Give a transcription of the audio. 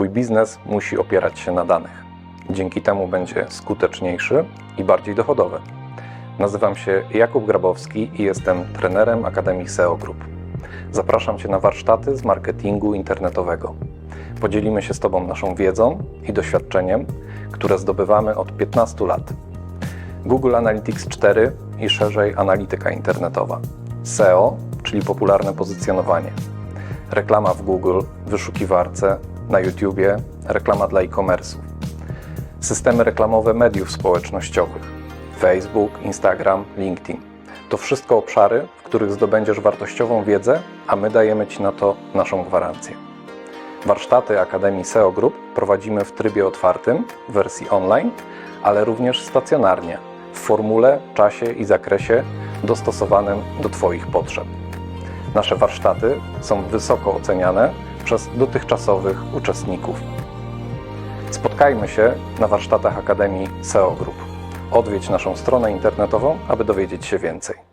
Twój biznes musi opierać się na danych. Dzięki temu będzie skuteczniejszy i bardziej dochodowy. Nazywam się Jakub Grabowski i jestem trenerem Akademii SEO Group. Zapraszam Cię na warsztaty z marketingu internetowego. Podzielimy się z Tobą naszą wiedzą i doświadczeniem, które zdobywamy od 15 lat. Google Analytics 4 i szerzej analityka internetowa. SEO, czyli popularne pozycjonowanie. Reklama w Google, wyszukiwarce, na YouTubie, reklama dla e-commerce'ów. Systemy reklamowe mediów społecznościowych. Facebook, Instagram, LinkedIn. To wszystko obszary, w których zdobędziesz wartościową wiedzę, a my dajemy Ci na to naszą gwarancję. Warsztaty Akademii SEO Group prowadzimy w trybie otwartym, w wersji online, ale również stacjonarnie, w formule, czasie i zakresie dostosowanym do Twoich potrzeb. Nasze warsztaty są wysoko oceniane przez dotychczasowych uczestników. Spotkajmy się na warsztatach Akademii SEO Group. Odwiedź naszą stronę internetową, aby dowiedzieć się więcej.